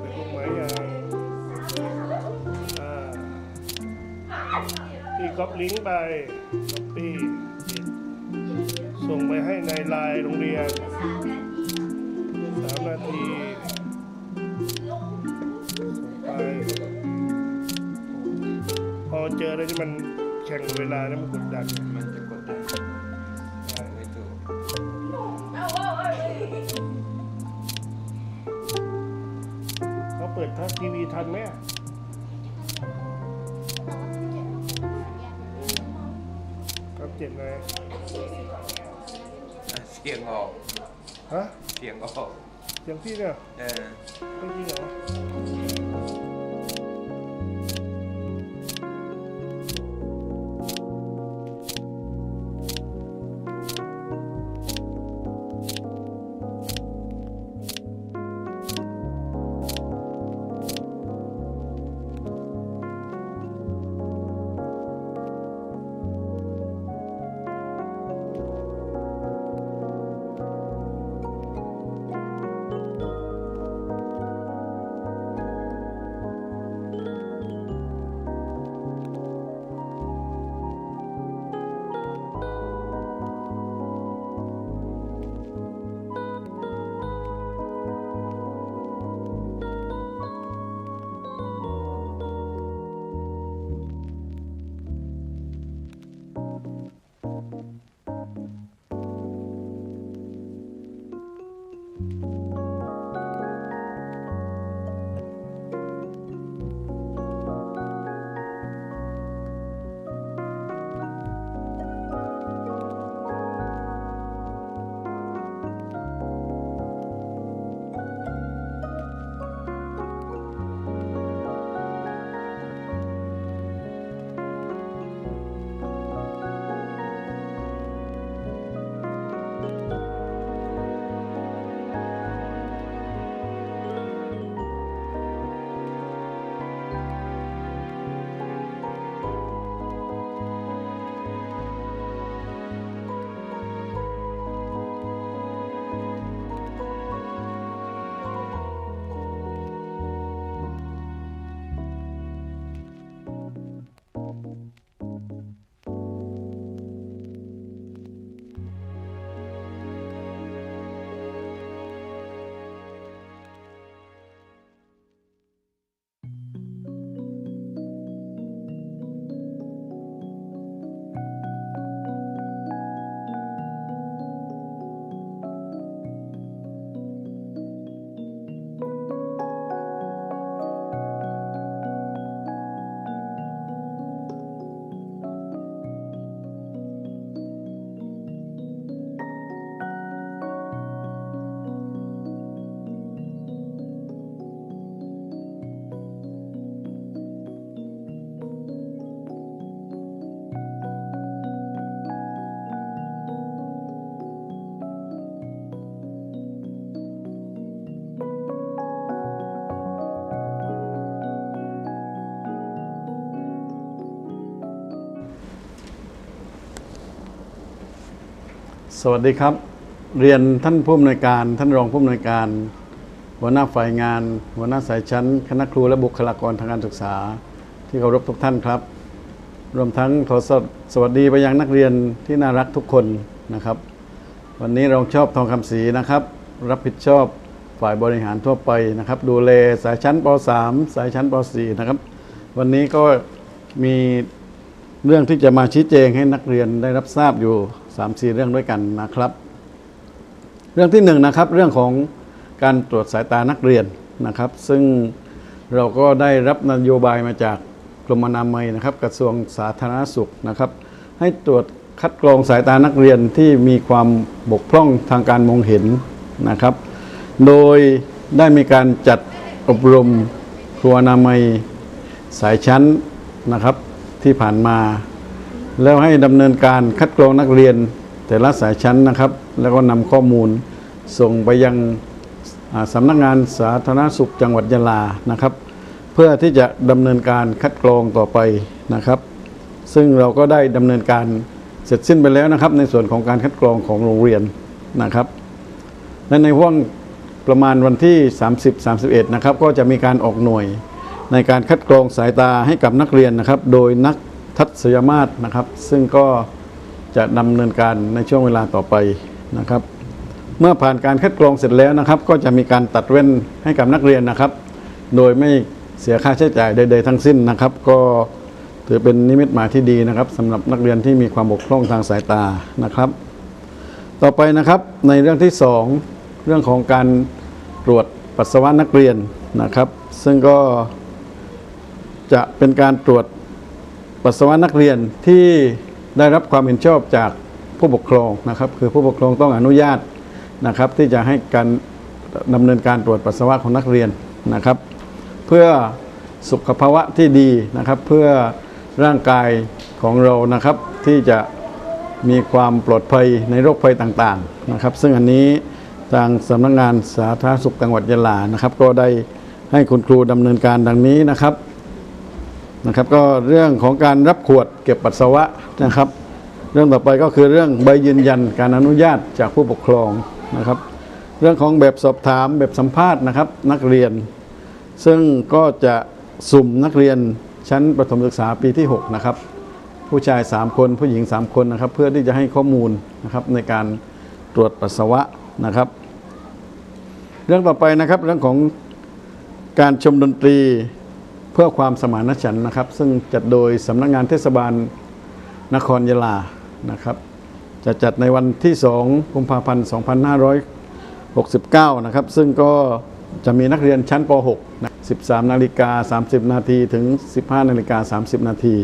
เป็นลูกไม้ยาวที่ก๊อปลิงก์ไปก๊อปปี้ส่งไปให้ในไลน์โรงเรียนสามนาทีไปพอเจออะไรที่มันแข่งเวลาแล้วมันกดดันมันจะ ดทัศทีวีทันไหมอะครับเจ็ดเลยเสียงออกฮะเสียงออกเสียงพี่เนี่ยเออไม่จริงเหรอ สวัสดีครับ เรียนท่านผู้อำนวยการ ท่านรองผู้อำนวยการ หัวหน้าฝ่ายงาน หัวหน้าสายชั้น คณะครูและบุคลากรทางการศึกษา ที่เคารพทุกท่านครับ รวมทั้งขอสวสวัสดีไปยังนักเรียนที่น่ารักทุกคนนะครับ วันนี้เราชอบทองคำศรีนะครับ รับผิดชอบฝ่ายบริหารทั่วไปนะครับ ดูแลสายชั้นป .3 สายชั้นป .4 นะครับ วันนี้ก็มีเรื่องที่จะมาชี้แจงให้นักเรียนได้รับทราบอยู่ 3ามสี่เรื่องด้วยกันนะครับ เรื่องที่หนึ่งนะครับเรื่องของการตรวจสายตานักเรียนนะครับ ซึ่งเราก็ได้รับนโยบายมาจากกรมอนามัยนะครับ กระทรวงสาธารณสุขนะครับ ให้ตรวจคัดกรองสายตานักเรียนที่มีความบกพร่องทางการมองเห็นนะครับ โดยได้มีการจัดอบรมครูอนามัยสายชั้นนะครับที่ผ่านมา แล้วให้ดำเนินการคัดกรองนักเรียนแต่ละสายชั้นนะครับ แล้วก็นำข้อมูลส่งไปยังอ่าสำนักงานสาธารณสุขจังหวัดยะลานะครับ เพื่อที่จะดำเนินการคัดกรองต่อไปนะครับ ซึ่งเราก็ได้ดำเนินการเสร็จสิ้นไปแล้วนะครับ ในส่วนของการคัดกรองของโรงเรียนนะครับและในห่วงประมาณวันที่ 30-31 นะครับ ก็จะมีการออกหน่วยในการคัดกรองสายตาให้กับนักเรียนนะครับ โดยนัก ทัศยมาตรนะครับ ซึ่งก็จะดำเนินการในช่วงเวลาต่อไปนะครับ เมื่อผ่านการคัดกรองเสร็จแล้วนะครับ ก็จะมีการตัดแว่นให้กับนักเรียนนะครับ โดยไม่เสียค่าใช้จ่ายใด ๆ ทั้งสิ้นนะครับ ก็ถือเป็นนิมิตหมายที่ดีนะครับสำหรับนักเรียนที่มีความบกพร่องทางสายตานะครับ ต่อไปนะครับในเรื่องที่ 2 เรื่องของการตรวจปัสสาวะนักเรียนนะครับ ซึ่งก็จะเป็นการตรวจ ปัสสาวะนักเรียนที่ได้รับความเห็นชอบจากผู้ปกครองนะครับ คือผู้ปกครองต้องอนุญาตนะครับ ที่จะให้การดำเนินการตรวจปัสสาวะของนักเรียนนะครับ เพื่อสุขภาวะที่ดีนะครับ เพื่อร่างกายของเรานะครับที่จะมีความปลอดภัยในโรคภัยต่างๆนะครับ ซึ่งอันนี้ทางสำนักงานสาธารณสุขจังหวัดยะลานะครับ ก็ได้ให้คุณครูดำเนินการดังนี้นะครับ นะครับก็เรื่องของการรับขวดเก็บปัสสาวะนะครับ เรื่องต่อไปก็คือเรื่องใบยืนยันการอนุญาตจากผู้ปกครองนะครับ เรื่องของแบบสอบถามแบบสัมภาษณ์นะครับนักเรียน ซึ่งก็จะสุ่มนักเรียนชั้นประถมศึกษาปีที่ 6 นะครับ ผู้ชาย 3 คนผู้หญิง 3 คนนะครับ เพื่อที่จะให้ข้อมูลนะครับในการตรวจปัสสาวะนะครับ เรื่องต่อไปนะครับเรื่องของการชมดนตรี พื่อความสมานฉันท์นะครับ ซึ่งจัดโดยสำนักงานเทศบาลนครยะลานะครับ จะจัดในวันที่ 2 กุมภาพันธ์ 2569 นะครับ ซึ่งก็จะมีนักเรียนชั้นป .6 นะ13 นาฬิกา 30 นาทีถึง 15 นาฬิกา 30 นาที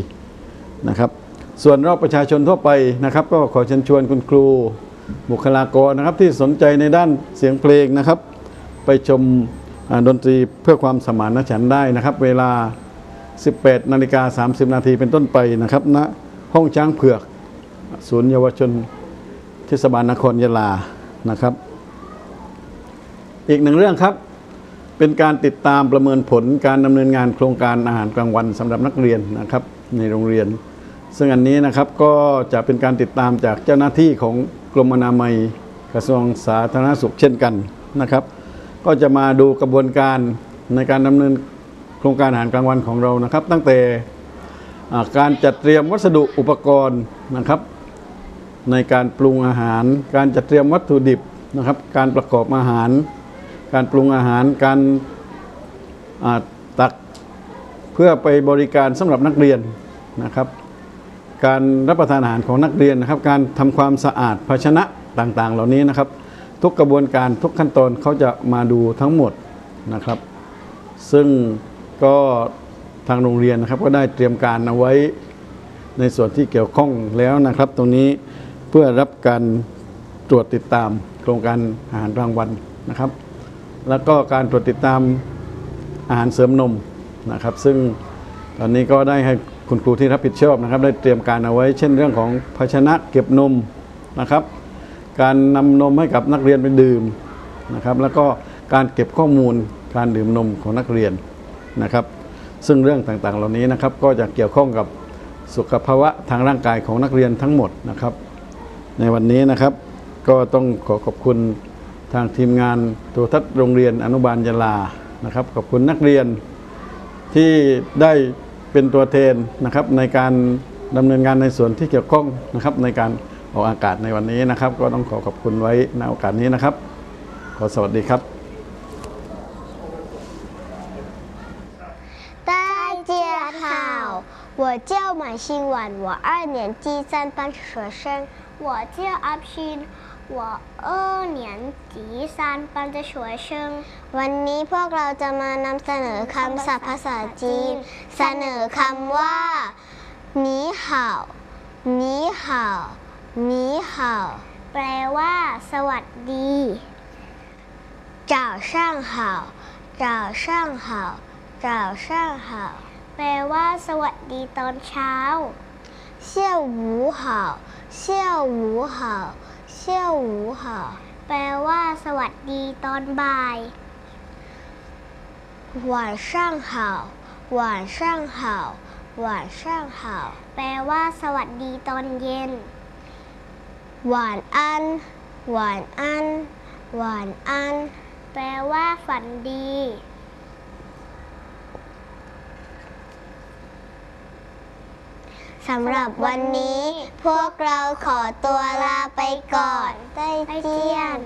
นะครับ ส่วนรอบประชาชนทั่วไปนะครับ ก็ขอเชิญชวนคุณครู บุคลากรนะครับที่สนใจในด้านเสียงเพลงนะครับ ไปชม ดนตรีเพื่อความสมานฉันท์ได้นะครับ เวลา 18นาฬิกา30 นาทีเป็นต้นไปนะครับณห้องช้างเผือก ศูนย์เยาวชนเทศบาลนครยะลานะครับ อีกหนึ่งเรื่องครับ เป็นการติดตามประเมินผลการดำเนินงานโครงการอาหารกลางวันสำหรับนักเรียนนะครับในโรงเรียน ซึ่งอันนี้นะครับก็จะเป็นการติดตามจากเจ้าหน้าที่ของกรมอนามัยกระทรวงสาธารณสุขเช่นกันนะครับ ก็จะมาดูกระบวนการในการดำเนินโครงการอาหารกลางวันของเรานะครับ ตั้งแต่การจัดเตรียมวัสดุอุปกรณ์นะครับ ในการปรุงอาหาร การจัดเตรียมวัตถุดิบนะครับ การประกอบอาหาร การปรุงอาหาร การตักเพื่อไปบริการสำหรับนักเรียนนะครับ การรับประทานอาหารของนักเรียนนะครับ การทำความสะอาดภาชนะต่างๆ เหล่านี้นะครับ ทุกกระบวนการทุกขั้นตอนเขาจะมาดูทั้งหมดนะครับ ซึ่งก็ทางโรงเรียนนะครับก็ได้เตรียมการเอาไว้ในส่วนที่เกี่ยวข้องแล้วนะครับ ตรงนี้เพื่อรับการตรวจติดตามโครงการอาหารกลางวันนะครับ แล้วก็การตรวจติดตามอาหารเสริมนมนะครับ ซึ่งตอนนี้ก็ได้ให้คุณครูที่รับผิดชอบนะครับ ได้เตรียมการเอาไว้ เช่นเรื่องของภาชนะเก็บนมนะครับ การนำนมให้กับนักเรียนไปดื่มนะครับ แล้วก็การเก็บข้อมูลการดื่มนมของนักเรียนนะครับ ซึ่งเรื่องต่างๆ เหล่านี้นะครับ ก็จะเกี่ยวข้องกับสุขภาวะทางร่างกายของนักเรียนทั้งหมดนะครับ ในวันนี้นะครับ ก็ต้องขอขอบคุณทางทีมงานโทรทัศน์โรงเรียนอนุบาลยาลานะครับ ขอบคุณนักเรียนที่ได้เป็นตัวแทนนะครับในการดำเนินงานในส่วนที่เกี่ยวข้องนะครับในการ ออกอากาศในวันนี้นะครับ ก็ต้องขอขอบคุณไว้ในโอกาสนี้นะครับ ขอสวัสดีครับ 大家好，我叫马新婉，我二年级三班学生。我叫阿พิน我二年级三班的学生วันนี้พวกเราจะมานำเสนอคำศัพท์ภาษาจีน เสนอคำว่าหนีห่าวหนีห่าวห นีห่าแปลว่า สวัสดี早上好早上好早上好แปลว่า สวัสดีตอนเช้า下午好下午好下午好แปลว่า สวัสดีตอนบ่าย晚上好晚上好晚上好แปลว่า สวัสดีตอนเย็น หวานอัน หวานอัน หวานอัน แปลว่าฝันดี สำหรับวันนี้ พวกเราขอตัวลาไปก่อน ไต้เจียน